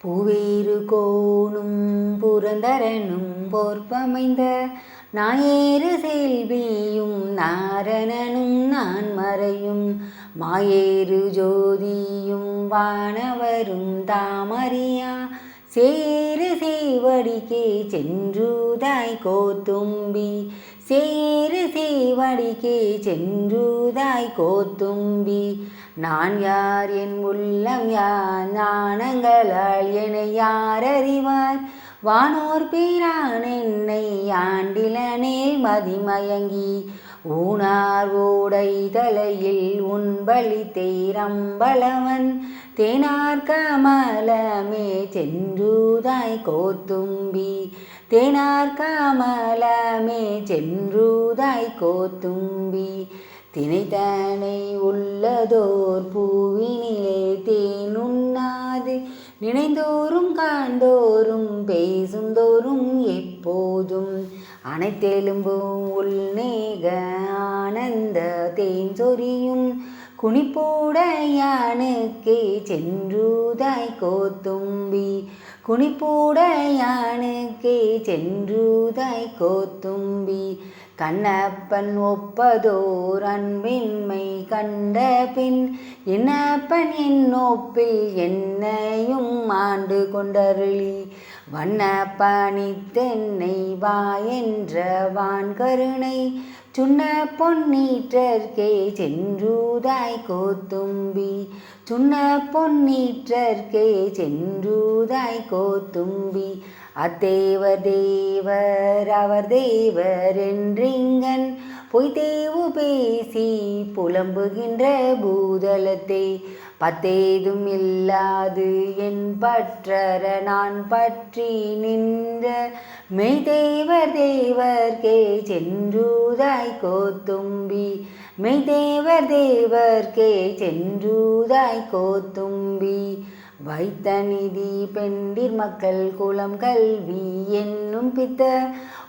பூவேறு கோணும் புரந்தரனும் போர்ப்பமைந்த நாயேறு செல்வியும் நாரணனும் நான் மறையும் மாயேறு ஜோதியும் வானவரும் தாமறியா சேரு சேவடிக்கே சென்றுதாய் கோத்தும்பி சேரு சேவடிக்கே சென்றுதாய் கோத்தும்பி. நான் யார்? என் உள்ளம் யார்? நாணங்களால் என யார் அறிவார் வானோர் பிரான் என்னை ஆண்டிலனே மதிமயங்கி. ஊனார் ஓடை தலையில் உன்பலி தேரம்பலவன் தேனார் கமலமே சென்றுதாய் கோத்தும்பி தேனார் கமலமே சென்றுதாய் கோத்தும்பி. தினைத்தனை உள்ளதோர் பூவினிலே தேனுண்ணாது நினைந்தோறும் காண்தோறும் பேசுந்தோறும் எப்போதும். அனைத்தெலும்பும் உள்நேக ஆனந்த தேன் சொரியும். குனிப்பூடையானுக்கே சென்றுதாய் கோத்தும்பி. குனிப்பூடையானுக்கே சென்றுதை கோத்தும்பி. கண்ணப்பன் ஒப்பதோர் அன்பின்மை கண்ட பின் என்னப்பன் என் நோப்பில் என்னையும் ஆண்டு கொண்டருளி தென்னை பணித்தென்னை வா என்ற வான் கருணை. சுண்ண பொன்னீற்றற்கே சென்றூதாய் கோத்தும்பி. சுண்ண பொன்னீற்றற்கே சென்றுதாய் கோத்தும்பி. அத்தேவர் தேவர் அவர் தேவர் என்றிங்கன். பொய்தேவு பேசி புலம்புகின்ற பூதலத்தை பத்தேதும் இல்லாது என் பற்றற நான் பற்றி நின்ற மெய்தேவர் தேவர்கே சென்றுதாய் கோத்தும்பி. மெய்தேவர் தேவர்கே சென்றுதாய் கோத்தும்பி. வைத்த நிதி பெண்டிர் மக்கள் குலம் கல்வி என்னும் பித்த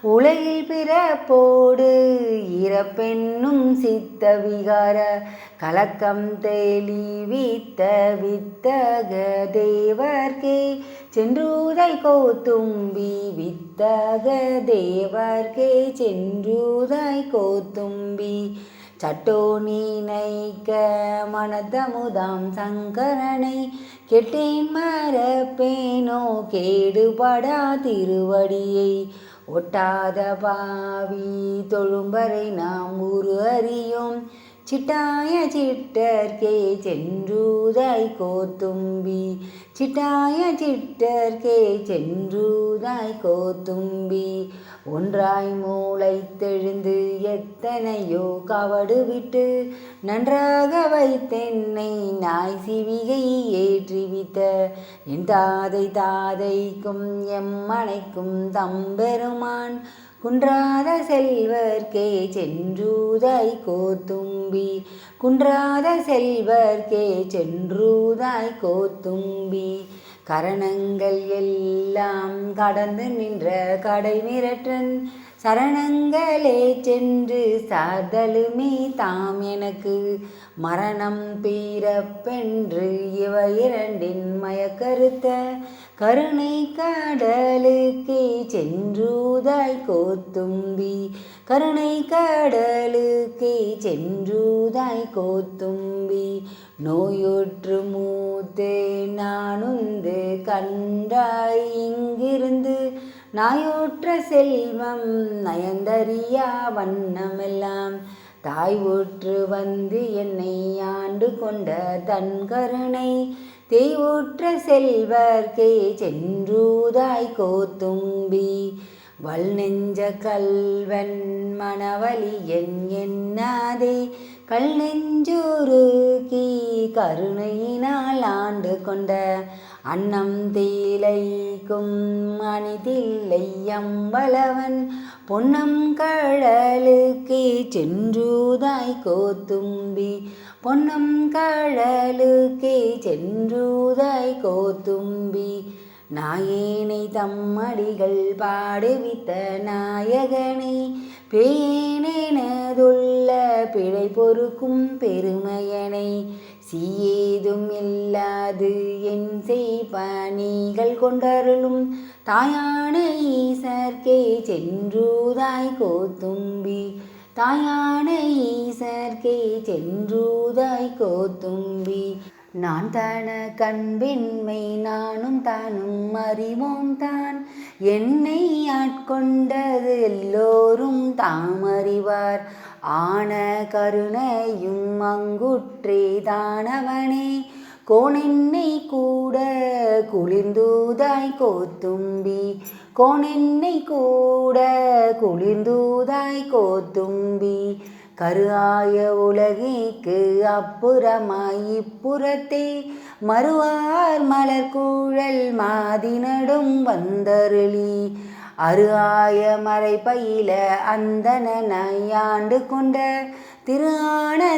உலகில் பிறப்போடு இறப்பென்னும் சித்த விகார கலக்கம் தெளிவித்த வித்தக தேவர்கே சென்றுதை கோத்தும்பி வித்தக தேவர்கே சென்றுதை கோத்தும்பி சட்டோ நீனைக்க மனதமுதாம் சங்கரனை கெட்டேன் மரப்பேனோ கேடுபடா திருவடியை. ஒட்டாத பாவி தொழும்பரை நாம் உரு அறியோம். சிட்டாய சிட்டர்க்கே சென்றுதாய் கோத்தும்பி சிட்டாய சிட்டர்க்கே சென்றுதாய் கோத்தும்பி ஒன்றாய் மூளைத்தெழுந்து எத்தனையோ கவடு விட்டு நன்றாக வைத்தென்னை நாய் சிவிகை ஏற்றிவித்த என் தாதை தாதைக்கும் எம்மனைக்கும் தம்பெருமான் குன்றாத செல்வர்க்கே சென்றூதாய் கோத்தும்பி குன்றாத செல்வர்க்கே சென்றூதாய் கோத்தும்பி கரணங்கள் எல்லாம் கடந்து நின்ற கடை மிரற்றன் சரணங்களே சென்று சார்தலுமே தாம் எனக்கு. மரணம் பீரப்பென்று இவ இரண்டின் மயக்கருத்த கருணை கடலுக்கே சென்றுதாய் கோத்தும்பி. கருணை கடலுக்கே சென்றுதாய் கோத்தும்பி. நோயுற்று மூத்தே நானுந்து கண்டாய் இங்கிருந்து. நாயோற்ற செல்வம் நயந்தறியா வண்ணமெல்லாம். தாய் ஊற்று வந்து என்னை ஆண்டு கொண்ட தன் கருணை. தேவுற்ற செல்வர்க்கே சென்றூதாய் கோத்தும்பி. வல் நெஞ்ச கல்வன் மணவலி என் எண்ணாதே கல் நெஞ்சூருக்கி கருணையினால் ஆண்டு கொண்ட அன்னம் தீலைக்கும் அணிதில்லையம்பலவன். பொன்னம் கழலுக்கே சென்றுதாய் கோத்தும்பி. பொன்னம் கழலுக்கே சென்றுதாய் கோத்தும்பி நாயேனை தம்மடிகள் பாடுவித்த நாயகனை பேணேனதுள்ள பிழை பொறுக்கும் பெருமையனை சீயேதும் இல்லாது என் செய்பணிகள் கொண்டருளும் தாயான ஈசர்க்கே சென்றுதாய் கோத்தும்பி தாயான ஈசர்க்கே சென்றூதாய் கோத்தும்பி நான் தன கண்பின்மை நானும் தானும் அறிவோம் தான். என்னை ஆட்கொண்டது எல்லோரும் தாம் அறிவார். ஆன கருணையும் அங்குற்றே தானவனே. கோணென்னை கூட குளிர்ந்தூதாய் கோத்தும்பி கோணென்னை கூட குளிர்ந்தூதாய் கோத்தும்பி கருஆய உலகிக்கு அப்புறமாய் இப்புறத்தே மறுவார் மலர்கூழல் மாதினடும் வந்தருளி. அருஆய மறை பயில அந்தனாய் ஆண்டு கொண்ட திரு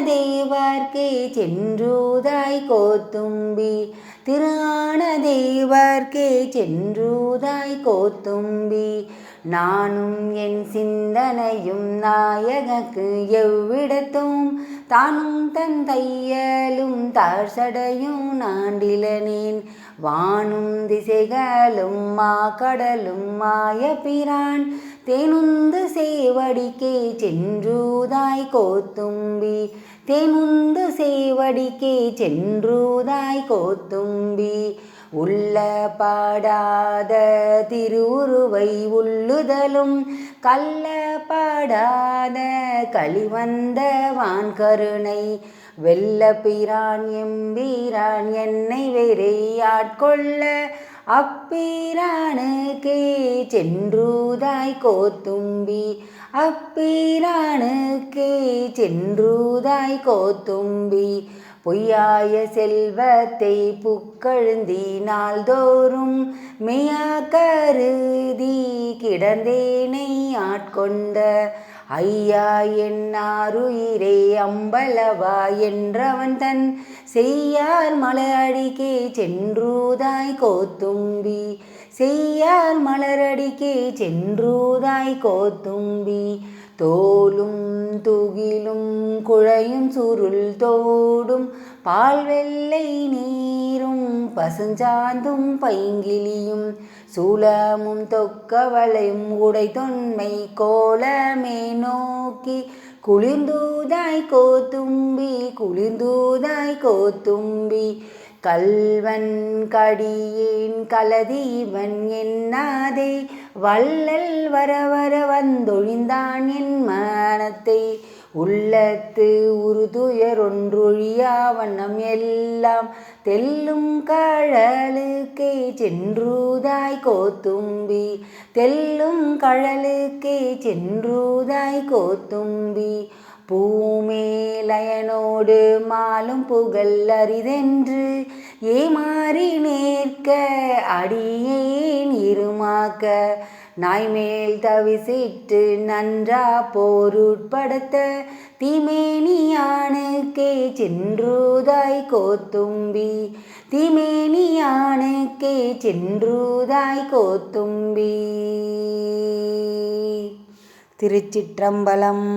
தெய்வார்க்கே சென்றூதாய் கோத்தும்பி. திரு தெய்வார்க்கே சென்றூதாய் கோத்தும்பி. நானும் என் சிந்தனையும் நாயகக்கு எவ்விடத்தும் தானும் தன் தையலும் தாழ்சடையும் நாண்டிலனேன். வானும் திசைகளும் மா கடலும் மாய பிரான். தேனுந்து சேவடிக்கே சென்றூதாய் கோத்தும்பி. தேனுந்து சேவடிக்கே சென்றூதாய் கோத்தும்பி. உள்ள பாடாத திருவுருவை உள்ளுதலும் கல்ல பாடாத கழிவந்த வான் கருணை வெல்ல பிரான் எம்பீரான் என்னை வேறே ஆட்கொள்ள அப்பீரானுக்கே சென்றூதாய் கோத்தும்பி அப்பீரானுக்கே சென்றூதாய் கோத்தும்பி. பொய்யாய செல்வத்தை புக்கழுந்தி நாள்தோறும் மெய்யா கருதி கிடந்தேனை ஆட்கொண்ட ஐயா என்னாருயிரே அம்பலவா என்றவன் தன் செய்யார் மலரடிக்கே சென்றூதாய் கோத்தும்பி. செய்யார் மலரடிக்கே சென்றூதாய் கோத்தும்பி. தோலும் துகிலும் குழையும் சுருள் தோடும் பால் வெள்ளை நீரும் பசுஞ்சாந்தும் பைங்கிலியும் சூலமும் தொக்கவளையும் உடை தொன்மை கோலமே நோக்கி குளிர்ந்தூதாய் கோத்தும்பி குளிர்ந்தூதாய் கோத்தும்பி. கல்வன் கடியேன் கலதீவன் என்னாதே வள்ளல் வர வர வந்தொழிந்தான் என் மனத்தை. உள்ளத்து உறுதுயரொன்றொழியா வண்ணம் எல்லாம் தெல்லும் கழலுக்கே சென்றுதாய் கோத்தும்பி. தெல்லும் கழலுக்கே சென்றுதாய் கோத்தும்பி. பூமேலயனோடு மாலும் புகழ் அரிதென்று ஏமாறி நேர்க்க அடியேன் இருமாக்க. நாய்மேல் தவிசிட்டு நன்றா போருட்படுத்த. திமேனியானுக்கே சென்றூதாய் கோத்தும்பி. திமேனியானுக்கே சென்றூதாய் கோத்தும்பி. திருச்சிற்றம்பலம்.